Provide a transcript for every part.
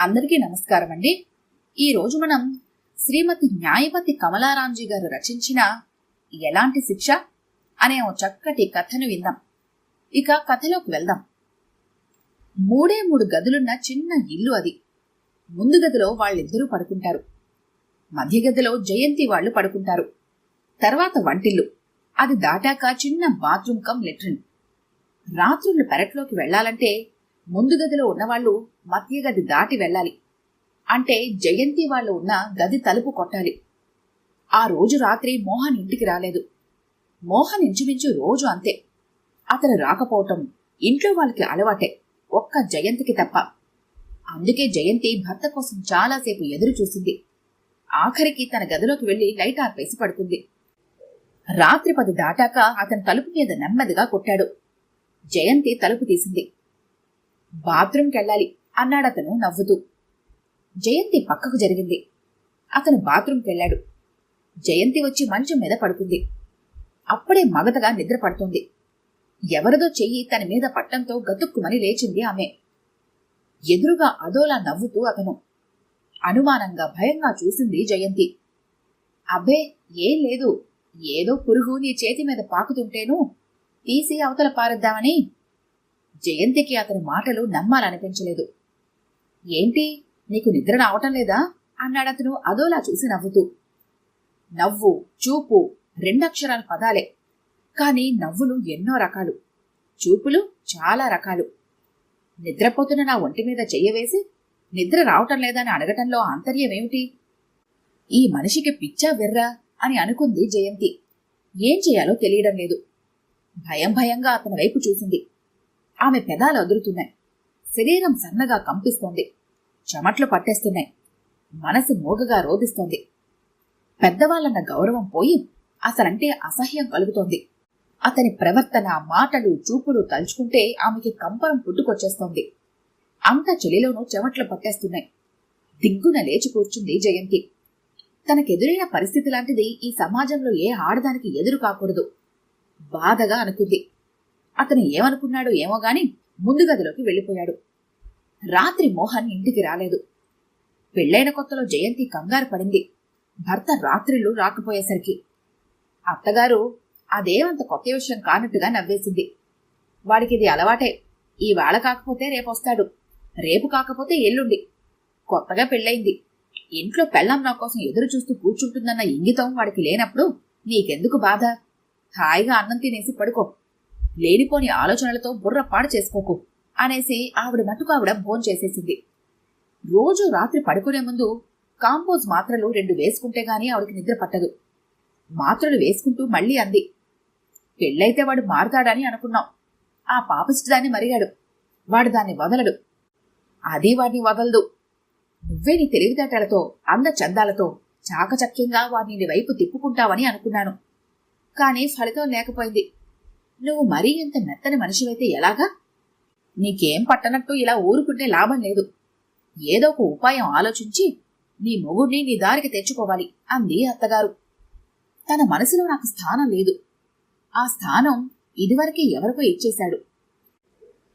అందరికీ నమస్కారం అండి. ఈరోజు మనం శ్రీమతి న్యాయపతి కమలారాంజీ గారు రచించిన ఎలాంటి శిక్ష అనే ఓ చక్కటి కథను విందాం. ఇక కథలోకి వెళ్దాం. మూడే మూడు గదులున్న చిన్న ఇల్లు అది. ముందు గదిలో వాళ్ళిద్దరూ పడుకుంటారు. మధ్య గదిలో జయంతి వాళ్ళు పడుకుంటారు. తర్వాత వంటిల్లు. అది దాటాక చిన్న బాత్రూమ్ కమ్ లెట్రిన్. రాత్రులు పెరట్లోకి వెళ్ళాలంటే ముందు గదిలో ఉన్నవాళ్ళు మధ్య గది దాటి వెళ్ళాలి. అంటే జయంతి వాళ్ళు ఉన్న గది తలుపు కొట్టాలి. ఆ రోజు రాత్రి మోహన్ ఇంటికి రాలేదు. మోహన్ ఇంచుమించు రోజు అంతే. అతను రాకపోవటం ఇంట్లో వాళ్ళకి అలవాటే. ఒక్క జయంతికి తప్ప. అందుకే జయంతి భర్త కోసం చాలాసేపు ఎదురు చూసింది. ఆఖరికి తన గదిలోకి వెళ్ళి లైట్ ఆర్పేసి పడుకుంది. రాత్రి పది దాటాక అతను తలుపు మీద నెమ్మదిగా కొట్టాడు. జయంతి తలుపు తీసింది. బాత్రూంకి వెళ్ళాలి అన్నాడతను నవ్వుతూ. జయంతి పక్కకు జరిగింది. అతను బాత్రూంకి వెళ్ళాడు. జయంతి వచ్చి మంచం మీద పడుకుంది. అప్పుడే మగతగా నిద్ర పడుతుంది. ఎవరిదో చెయ్యి తన మీద పట్టంతో గతుక్కుమని లేచింది ఆమె. ఎదురుగా అదోలా నవ్వుతూ అతను. అనుమానంగా భయంగా చూసింది జయంతి. అబ్బే ఏం లేదు. ఏదో పురుగు నీ చేతి మీద పాకుతుంటేను తీసి అవతల పారుద్దామని జయంతికి అతని మాటలు నమ్మాలనిపించలేదు. ఏంటి? నీకు నిద్ర రావటం లేదా? అన్నాడతను అదోలా చూసి నవ్వుతూ. నవ్వు చూపు రెండక్షరాల పదాలే. కాని నవ్వులు ఎన్నో రకాలు. చూపులు చాలా రకాలు. నిద్రపోతున్న నా ఒంటి మీద చెయ్యవేసి నిద్ర రావటం లేదని అడగటంలో ఆంతర్యమేమిటి ఈ మనిషికి పిచ్చా వెర్రా అని అనుకుంది జయంతి. ఏం చేయాలో తెలియడం లేదు. భయం భయంగా అతని వైపు చూసింది. ఆమె పెదాలు అదురుతున్నాయి. శరీరం సన్నగా కంపిస్తోంది. చెమట్లు పట్టేస్తున్నాయి. మనసు మూగగా రోధిస్తోంది. పెద్దవాళ్ళన్న గౌరవం పోయి అసలంటే అసహ్యం కలుగుతోంది. అతని ప్రవర్తన మాటలు చూపులు తలుచుకుంటే ఆమెకి కంపరం పుట్టుకొచ్చేస్తోంది. అంత చెలిలోనూ చెమట్లు పట్టేస్తున్నాయి. దిగ్గున లేచి కూర్చుంది జయంతి. తనకెదురైన పరిస్థితి లాంటిది ఈ సమాజంలో ఏ ఆడదానికి ఎదురు కాకూడదు. బాధగా అనుకుంది. అతను ఏమనుకున్నాడో ఏమో గాని ముందు గదిలోకి వెళ్ళిపోయాడు. రాత్రి మోహన్ ఇంటికి రాలేదు. పెళ్ళైన కొత్తలో జయంతి కంగారు పడింది. భర్త రాత్రిళ్ళు రాకపోయేసరికి. అత్తగారు అదేమంత కొత్త విషయం కానట్టుగా నవ్వేసింది. వాడికి ఇది అలవాటే. ఈవేళ కాకపోతే రేపొస్తాడు. రేపు కాకపోతే ఎల్లుండి. కొత్తగా పెళ్ళయింది. ఇంట్లో పెళ్ళం నా కోసం ఎదురు చూస్తూ కూర్చుంటుందన్న ఇంగితం వాడికి లేనప్పుడు నీకెందుకు బాధ? హాయిగా అన్నం తినేసి పడుకో. లేనిపోని ఆలోచనలతో బుర్ర పాడు చేసుకోకు అనేసి ఆవిడ మటుకు ఆవిడ భోంచేసేసింది రోజు రాత్రి పడుకునే ముందు కాంపోజ్ మాత్రలు రెండు వేసుకుంటే గాని ఆవిడకి నిద్ర పట్టదు. మాత్రలు వేసుకుంటూ మళ్ళీ అంది. పెళ్ళైతే వాడు మారుతాడని అనుకున్నాం. ఆ పాపిష్టిదాన్ని మరిగాడు. వాడు దాన్ని వదలడు. అది వాడిని వదలదు. నువ్వే నీ తెలివితేటలతో అందచందాలతో చాకచక్యంగా వాడిని వైపు తిప్పుకుంటావని అనుకున్నాను. కానీ ఫలితం లేకపోయింది. నువ్వు మరీ ఇంత మెత్తని మనిషివైతే ఎలాగా? నీకేం పట్టనట్టు ఇలా ఊరుకుంటే లాభం లేదు. ఏదో ఒక ఉపాయం ఆలోచించి నీ మొగుడిని నీ దారికి తెచ్చుకోవాలి అంది అత్తగారు. తన మనసులో నాకు స్థానం లేదు. ఆ స్థానం ఇదివరకే ఎవరికో ఇచ్చేశాడు.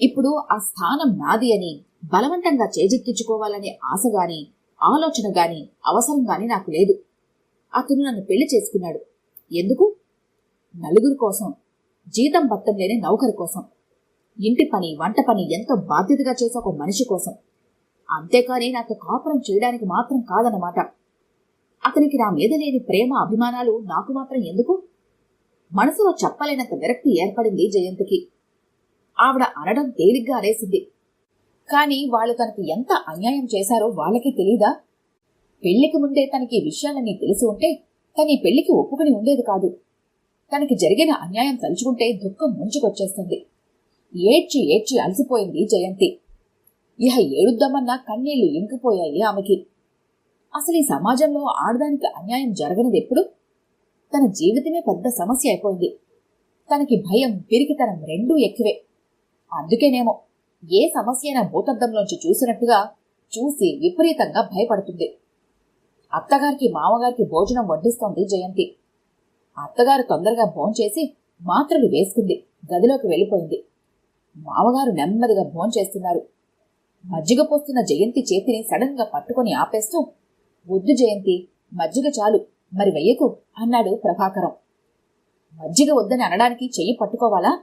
ఇప్పుడు ఆ స్థానం నాది అని బలవంతంగా చేజెక్కించుకోవాలనే ఆశ గాని ఆలోచన గాని అవసరం గాని నాకు లేదు. అతను నన్ను పెళ్ళి చేసుకున్నాడు. ఎందుకు? నలుగురి కోసం జీతం బత్తం లేని నౌకరి కోసం. ఇంటి పని వంట పని ఎంతో బాధ్యతగా చేసే ఒక మనిషి కోసం. అంతేకాని నాకు కాపురం చేయడానికి మాత్రం కాదన్నమాట. అతనికి నా మీద లేని ప్రేమ అభిమానాలు నాకు మాత్రం ఎందుకు? మనసులో చెప్పలేనంత విరక్తి ఏర్పడింది జయంతికి. ఆవిడ అనడం తేలిగ్గా అనేసింది కాని వాళ్ళు తనకి ఎంత అన్యాయం చేశారో వాళ్ళకి తెలీదా? పెళ్ళికి ముందే తనకి విషయాలన్నీ తెలిసి ఉంటే తన పెళ్ళికి ఒప్పుకుని ఉండేది కాదు. తనకి జరిగిన అన్యాయం తలుచుకుంటే దుఃఖం ముంచుకొచ్చేస్తుంది. ఏడ్చి ఏడ్చి అలసిపోయింది జయంతి. ఇహ ఏడుద్దామన్నా కన్నీళ్ళు ఇంకిపోయాయి ఆమెకి. అసలు ఈ సమాజంలో ఆడదానికి అన్యాయం జరగనిది ఎప్పుడు తన జీవితమే పెద్ద సమస్య అయిపోయింది. తనకి భయం పిరికితనం రెండూ ఎక్కువే. అందుకేనేమో ఏ సమస్యైనా భూతద్దంలోంచి చూసినట్టుగా చూసి విపరీతంగా భయపడుతుంది. అత్తగారికి మామగారికి భోజనం వడ్డిస్తోంది జయంతి. అత్తగారు తొందరగా భోంచేసి మాత్రలు వేసుకుంది గదిలోకి వెళ్ళిపోయింది. మామగారు నెమ్మదిగా భోంచేస్తున్నారు. మజ్జిగ పోస్తున్న జయంతి చేతిని సడన్గా పట్టుకొని ఆపేస్తూ వద్దు జయంతి మజ్జిగ చాలు మరి వెయ్యకు అన్నాడు ప్రభాకరం. మజ్జిగ వద్దని అనడానికి చెయ్యి పట్టుకోవాలా?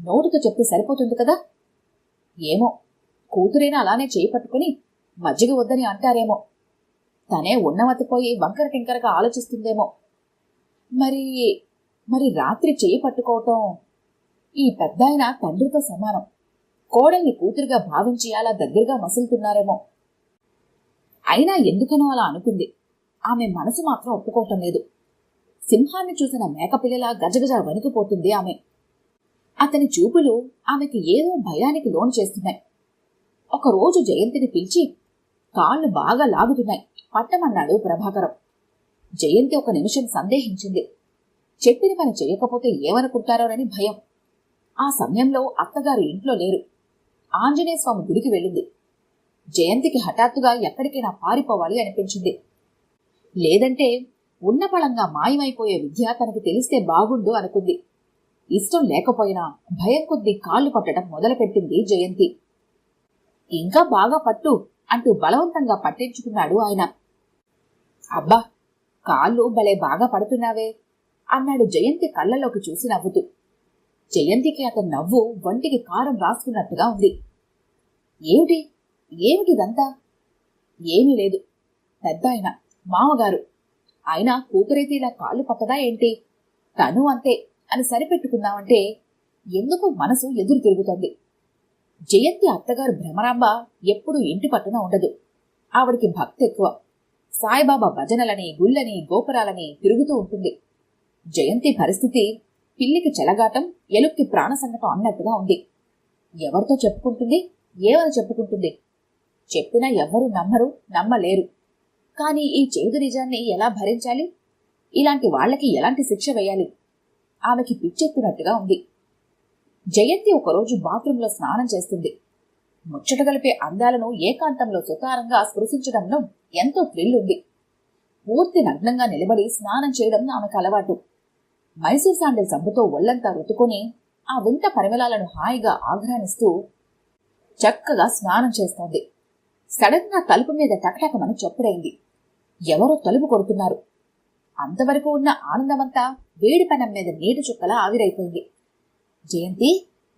నోటితో చెప్తే సరిపోతుంది కదా? ఏమో కూతురైనా అలానే చేయి పట్టుకుని మజ్జిగ వద్దని అంటారేమో. తనే ఉన్నవతిపోయి వంకర టింకరగా ఆలోచిస్తుందేమో. మరి మరి రాత్రి చేయి పట్టుకోవటం ఈ పెద్దాయన తండ్రితో సమానం. కోడల్ని కూతురుగా భావించి అలా దగ్గరగా మసులుతున్నారేమో. అయినా ఎందుకనో అలా అనుకుంది. ఆమె మనసు మాత్రం ఒప్పుకోవటం లేదు. సింహాన్ని చూసిన మేకపిల్లలా గజగజ వణికిపోతుంది ఆమె. అతని చూపులు ఆమెకి ఏదో భయానికి లోను చేస్తున్నాయి. ఒకరోజు జయంతిని పిలిచి కాళ్ళు బాగా లాగుతున్నాయి. పట్టమన్నాడు ప్రభాకరం. జయంతి ఒక నిమిషం సందేహించింది. చెప్పిన పని చేయకపోతే ఏమనుకుంటారోనని భయం. ఆ సమయంలో అత్తగారు ఇంట్లో లేరు. ఆంజనేయ స్వామి గుడికి వెళ్ళింది. జయంతికి హఠాత్తుగా ఎక్కడికైనా పారిపోవాలి అనిపించింది. లేదంటే ఉన్నపళంగా మాయమైపోయే విద్య తనకు తెలిస్తే బాగుండు అనుకుంది. ఇష్టం లేకపోయినా భయం కొద్దీ కాళ్ళు పట్టడం మొదలుపెట్టింది జయంతి. ఇంకా బాగా పట్టు అంటూ బలవంతంగా పట్టించుకున్నాడు ఆయన. అబ్బా కాళ్ళు భలే బాగా పడుతున్నావే అన్నాడు జయంతి కళ్ళలోకి చూసి నవ్వుతూ. జయంతికి అతని నవ్వు వంటికి కారం రాసుకున్నట్టుగా ఉంది. ఏమిటి? ఏమిటిదంతా ఏమీ లేదు. పెద్ద ఆయన మామగారు. ఆయన కూతురైతే ఇలా కాళ్ళు పట్టదా ఏంటి? తను అంతే అని సరిపెట్టుకుందామంటే ఎందుకు మనసు ఎదురు తిరుగుతోంది? జయంతి అత్తగారు భ్రమరాంబ ఎప్పుడూ ఇంటి పట్టున ఉండదు. ఆవిడికి భక్తి ఎక్కువ. సాయిబాబా భజనలని గుళ్ళని గోపురాలని తిరుగుతూ ఉంటుంది. జయంతి పరిస్థితి పిల్లికి చెలగాటం ఎలుక్కి ప్రాణ సంకటం అన్నట్టుగా ఉంది. ఎవరితో చెప్పుకుంటుంది? ఏమని చెప్పుకుంటుంది? చెప్పినా ఎవ్వరూ నమ్మరు నమ్మలేరు. కానీ ఈ చేదు నిజాన్ని ఎలా భరించాలి? ఇలాంటి వాళ్ళకి ఎలాంటి శిక్ష వేయాలి? ఆమెకి పిచ్చెత్తినట్టుగా ఉంది. జయంతి ఒకరోజు బాత్రూంలో స్నానం చేస్తుంది. ముచ్చట కలిపే అందాలను ఏకాంతంలో సుతారంగా స్పృశించడంలో ఎంతో థ్రిల్ ఉంది పూర్తి నగ్నంగా నిలబడి స్నానం చేయడం ఆమెకు అలవాటు. మైసూర్ శాండిల్ సబ్బుతో ఒళ్ళంతా రుతుకొని ఆ వింత పరిమళాలను హాయిగా ఆఘ్రానిస్తూ చక్కగా స్నానం చేస్తోంది. సడన్గా తలుపు మీద టకటకమని చప్పుడైంది. ఎవరో తలుపు కొడుతున్నారు. అంతవరకు ఉన్న ఆనందమంతా వేడి పెనం మీద నీటి చుక్కలా ఆవిరైపోయింది. జయంతి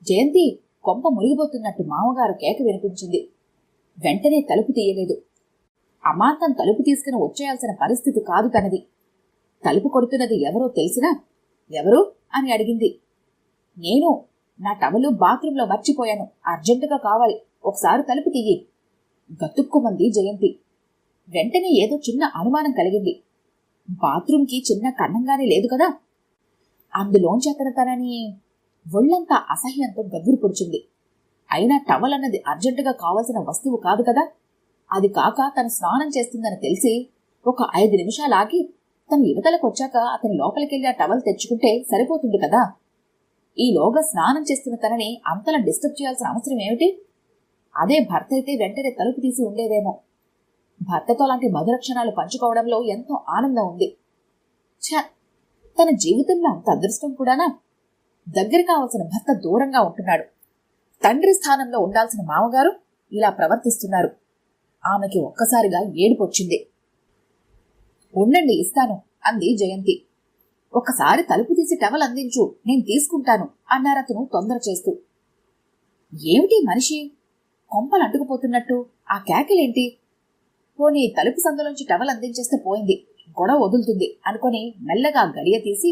జయంతి! కొంప మునిగిపోతున్నట్టు మామగారు కేక వినిపించింది. వెంటనే తలుపు తీయలేదు. అమాంతం తలుపు తీసుకుని వచ్చేయాల్సిన పరిస్థితి కాదు తనది. తలుపు కొడుతున్నది ఎవరో తెలిసినా ఎవరు? అని అడిగింది. నేను నా టవలు బాత్రూంలో మర్చిపోయాను. అర్జెంటుగా కావాలి. ఒకసారి తలుపు తీయి. గతుక్కుమంది జయంతి. వెంటనే ఏదో చిన్న అనుమానం కలిగింది. బాత్రూంకి చిన్న కన్నంగానే లేదు కదా? అందులోంచి అతను తనని ఒళ్ళంతా అసహ్యంతో గగ్గురు పొడిచింది. అయినా టవల్ అన్నది అర్జెంటుగా కావాల్సిన వస్తువు కాదు కదా? అది కాక తను స్నానం చేస్తుందని తెలిసి ఒక ఐదు నిమిషాలు ఆగి తను యువతలకు వచ్చాక అతని లోపలికెళ్ళి ఆ టవల్ తెచ్చుకుంటే సరిపోతుంది కదా? ఈలోగా స్నానం చేస్తున్న తనని అంతలా డిస్టర్బ్ చేయాల్సిన అవసరం ఏమిటి? అదే భర్త అయితే వెంటనే తలుపు తీసి ఉండేదేమో. భర్తతో లాంటి మధురక్షణాలు పంచుకోవడంలో ఎంతో ఆనందం ఉంది. ఛ! తన జీవితంలో అంత అదృష్టం కూడానా? దగ్గర కావాల్సిన భర్త దూరంగా ఉంటున్నాడు. తండ్రి స్థానంలో ఉండాల్సిన మామగారు ఇలా ప్రవర్తిస్తున్నారు. ఆమెకి ఒక్కసారిగా ఏడుపొచ్చింది. ఉండండి ఇస్తాను అంది జయంతి. ఒకసారి తలుపు తీసి టవల్ అందించు నేను తీసుకుంటాను అన్నారతను తొందర చేస్తూ. ఏమిటి మనిషి? కొంపలు అంటుకుపోతున్నట్టు ఆ కేకలేంటి? పోనీ తలుపు సందులోంచి టవల్ అందించేస్తే పోయింది గొడవ వదులుతుంది అనుకొని మెల్లగా గడియ తీసి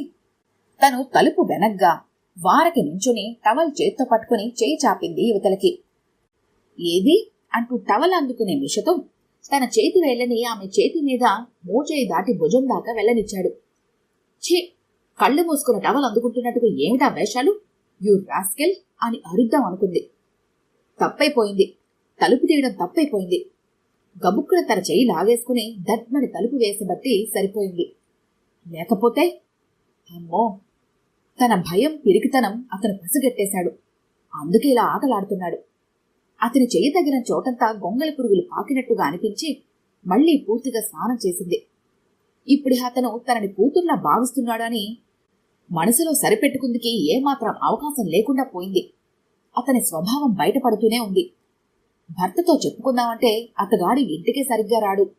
తను తలుపు వెనగ్గా వారకి నించుని టవల్ చేత్తో పట్టుకుని చేయి చాపింది యువతలకి. ఏది? అంటూ టవల్ అందుకునే మిషతో తన చేతి వెళ్ళని ఆమె చేతి మీద మోచేయి దాటి భుజం దాకా వెళ్ళనిచ్చాడు. ఛీ! కళ్ళు మూసుకున్న టవల్ అందుకుంటున్నట్టుగా ఏమిటా వేషాలు? You rascal! అని అరుద్దాం అనుకుంది. తప్పైపోయింది. తలుపు తీయడం తప్పైపోయింది. గబుక్కున తన చేయి లాగేసుకుని దడ్మని తలుపు వేసి బట్టి సరిపోయింది. లేకపోతే? అమ్మో! తన భయం పిరికితనం అతను పసిగట్టేశాడు. అందుకే ఇలా ఆటలాడుతున్నాడు. అతని చెయ్యి తగిన చోటంతా గొంగలి పురుగులు పాకినట్టుగా అనిపించి మళ్ళీ పూర్తిగా స్నానం చేసింది. ఇప్పుడు అతను తనని కూతుర్లా భావిస్తున్నాడని మనసులో సరిపెట్టుకుందికి ఏమాత్రం అవకాశం లేకుండా పోయింది. అతని స్వభావం బయటపడుతూనే ఉంది. భర్తతో చెప్పుకుందామంటే అతగాడి ఇంటికి సరిగ్గా రాడు.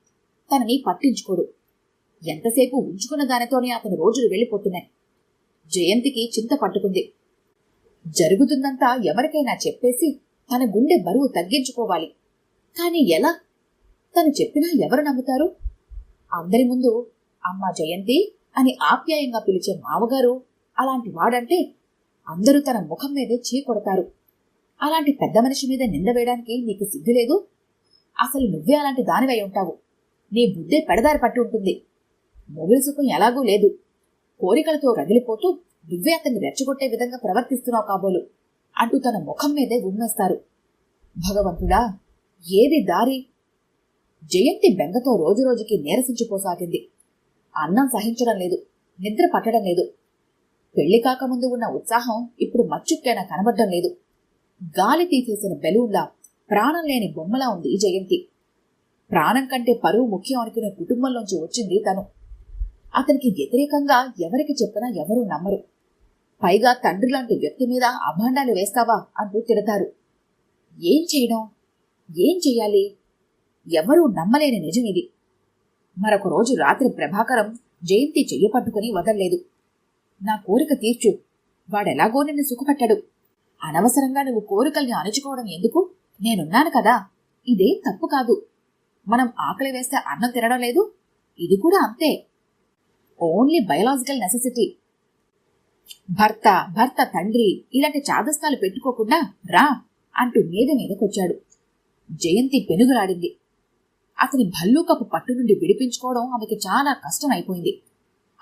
తనని పట్టించుకోడు. ఎంతసేపు ఉంచుకున్న దానితోనే అతని రోజులు వెళ్ళిపోతున్నాయి. జయంతికి చింత పట్టుకుంది. జరుగుతుందంతా ఎవరికైనా చెప్పేసి తన గుండె బరువు తగ్గించుకోవాలి. కాని ఎలా? తను చెప్పినా ఎవరు నమ్ముతారు? అందరి ముందు అమ్మ జయంతి అని ఆప్యాయంగా పిలిచే మామగారు అలాంటి వాడంటే అందరూ తన ముఖం మీదే చీకొడతారు అలాంటి పెద్ద మనిషి మీద నింద వేయడానికి నీకు సిద్ధి లేదు? అసలు నువ్వే అలాంటి దానివై ఉంటావు. నీ బుద్ధే పెడదారి పట్టి ఉంటుంది. మొగుడు సుఖం ఎలాగూ లేదు. కోరికలతో రగిలిపోతూ నువ్వే అతన్ని రెచ్చగొట్టే విధంగా ప్రవర్తిస్తున్నావు కాబోలు అంటూ తన ముఖం మీదే ఉమ్మేస్తారు. భగవంతుడా ఏది దారి? జయంతి బెంగతో రోజురోజుకి నీరసించిపోసాగింది. అన్నం సహించడం లేదు నిద్ర పట్టడం లేదు. పెళ్ళి కాకముందు ఉన్న ఉత్సాహం ఇప్పుడు మచ్చుక్కైనా కనబడడం లేదు. గాలి తీసేసిన బెలూన్లా ప్రాణం లేని బొమ్మలా ఉంది ఈ జయంతి. ప్రాణం కంటే పరువు ముఖ్యం అనుకునే కుటుంబంలోంచి వచ్చింది తను. అతనికి వ్యతిరేకంగా ఎవరికి చెప్పినా ఎవరూ నమ్మరు. పైగా తండ్రి లాంటి వ్యక్తి మీద అభాండాలు వేస్తావా అంటూ తిడతారు. ఏం చేయడం? ఏం చెయ్యాలి? ఎవరూ నమ్మలేని నిజం ఇది. మరొక రోజు రాత్రి ప్రభాకరం జయంతి చెయ్యి పట్టుకుని వదల్లేదు. నా కోరిక తీర్చు. వాడెలాగో నిన్ను సుఖపెట్టాడు. అనవసరంగా నువ్వు కోరికల్ని అణుచుకోవడం ఎందుకు? నేనున్నాను కదా. ఇదేం తప్పు కాదు. మనం ఆకలి వేస్తే అన్నం తినడం లేదు. ఇది కూడా అంతే. ఓన్లీ బయలాజికల్ నెసెసిటీ భర్త భర్త తండ్రి ఇలాంటి చాదస్తాలు పెట్టుకోకుండా రా అంటూ మీద మీదకొచ్చాడు. జయంతి పెనుగులాడింది. అతని భల్లూకపు పట్టు నుండి విడిపించుకోవడం ఆమెకి చాలా కష్టం అయిపోయింది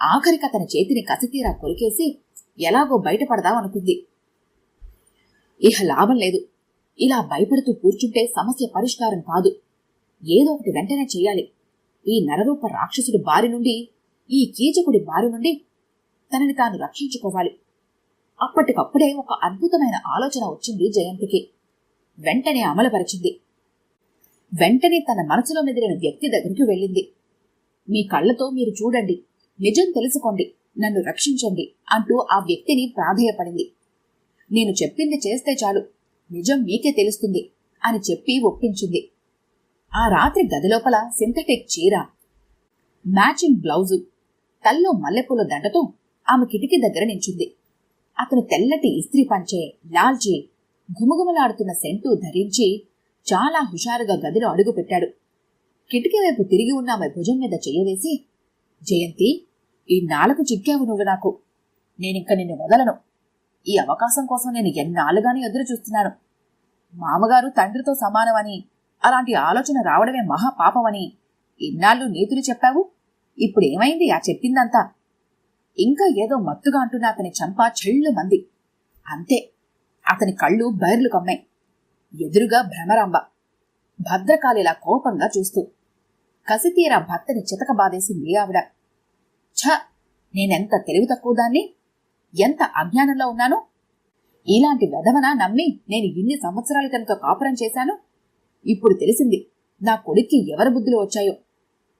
ఆఖరికి అతని చేతిని కసితీరా కొరికేసి ఎలాగో బయటపడదామనుకుంది ఇహ లాభం లేదు. ఇలా భయపడుతూ కూర్చుంటే సమస్య పరిష్కారం కాదు. ఏదో ఒకటి వెంటనే చేయాలి. ఈ నరరూప రాక్షసుడి బారి నుండి ఈ కీచకుడి బారి నుండి తనని తాను రక్షించుకోవాలి. అప్పటికప్పుడే ఒక అద్భుతమైన ఆలోచన వచ్చింది జయంతికి. వెంటనే అమలుపరిచింది. వెంటనే తన మనసులో మెదిలిన వ్యక్తి దగ్గరికి వెళ్ళింది. మీ కళ్ళతో మీరు చూడండి. నిజం తెలుసుకోండి. నన్ను రక్షించండి అంటూ ఆ వ్యక్తిని ప్రాధేయపడింది. నేను చెప్పింది చేస్తే చాలు. నిజం మీకే తెలుస్తుంది అని చెప్పి ఒప్పించింది. ఆ రాత్రి గదిలోపల సింథటిక్ చీర మ్యాచింగ్ బ్లౌజు తల్లో మల్లెపూల దండతో ఆమె కిటికీ దగ్గర నించుంది. అతను తెల్లటి ఇస్త్రీ పంచే లాల్జీ ఘుమఘుమలాడుతున్న సెంటు ధరించి చాలా హుషారుగా గదిలో అడుగుపెట్టాడు కిటికీ వైపు తిరిగి ఉన్న ఆమె భుజం మీద చెయ్యవేసి జయంతి ఈ నాలుగు చిక్కావు నువ్వు నాకు. నేనింక నిన్ను వదలను. ఈ అవకాశం కోసం నేను ఎన్నాళ్ళుగానే ఎదురు చూస్తున్నాను. మామగారు తండ్రితో సమానమని అలాంటి ఆలోచన రావడమే మహాపాపమని ఇన్నాళ్ళు నీతులు చెప్పావు? ఇప్పుడు ఏమైంది ఆ చెప్పిందంతా. ఇంకా ఏదో మత్తుగా అంటున్న అతని చంప చెళ్ళు మంది. అంతే. అతని కళ్ళు బైర్లు కమ్మాయి. ఎదురుగా భ్రమరాంబ. భద్రకాళిలా కోపంగా చూస్తూ. కసితీరా భర్తని చితక బాధేసింది ఆవిడ. ఛ! నేనెంత తెలివి తక్కువ దాన్ని? ఎంత అజ్ఞానంలో ఉన్నాను? ఇలాంటి వెధవన నమ్మి నేను ఇన్ని సంవత్సరాల తనతో కాపురం చేశాను? ఇప్పుడు తెలిసింది నా కొడుక్కి ఎవరి బుద్ధులు వచ్చాయో?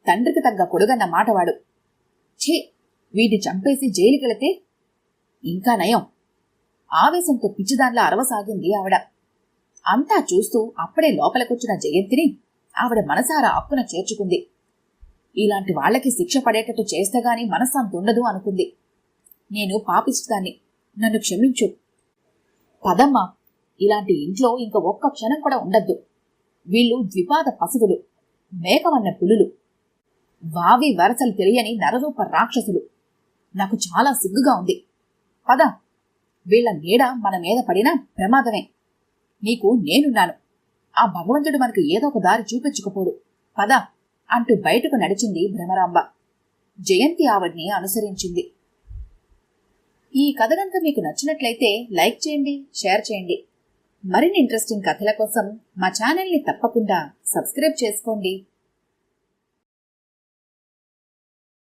తండ్రికి తగ్గ కొడుగన్న మాటవాడు. ఛే వీటి చంపేసి జైలుకెళితే ఇంకా నయం. ఆవేశంతో పిచ్చిదాన్లా అరవసాగింది ఆవిడ. అంతా చూస్తూ అప్పుడే లోపలికొచ్చిన జయంతిని ఆవిడ మనసారా అప్పున చేర్చుకుంది. ఇలాంటి వాళ్ళకి శిక్ష పడేటట్టు చేస్తే చేస్తేగాని మనస్సంతుండదు అనుకుంది. నేను పాపిస్తాన్ని నన్ను క్షమించు. పదమ్మా ఇలాంటి ఇంట్లో ఇంక ఒక్క క్షణం కూడా ఉండద్దు. వీళ్ళు ద్విపాద పశువులు మేకవన్న పులులు. వావి వరసలు తెలియని నరరూప రాక్షసులు. నాకు చాలా సిగ్గుగా ఉంది. పద. వీళ్ళ నీడ మన మీద పడినా ప్రమాదమే. నీకు నేనున్నాను. ఆ భగవంతుడు మనకు ఏదో ఒక దారి చూపించకపోడు. పద. అంటూ బయటకు నడిచింది భ్రమరాంబ. జయంతి ఆవిడ్ని అనుసరించింది. ఈ కథ కనుక మీకు నచ్చినట్లయితే లైక్ చేయండి షేర్ చేయండి. మరిన్ని ఇంట్రెస్టింగ్ కథల కోసం మా ఛానల్ని తప్పకుండా సబ్స్క్రైబ్ చేసుకోండి.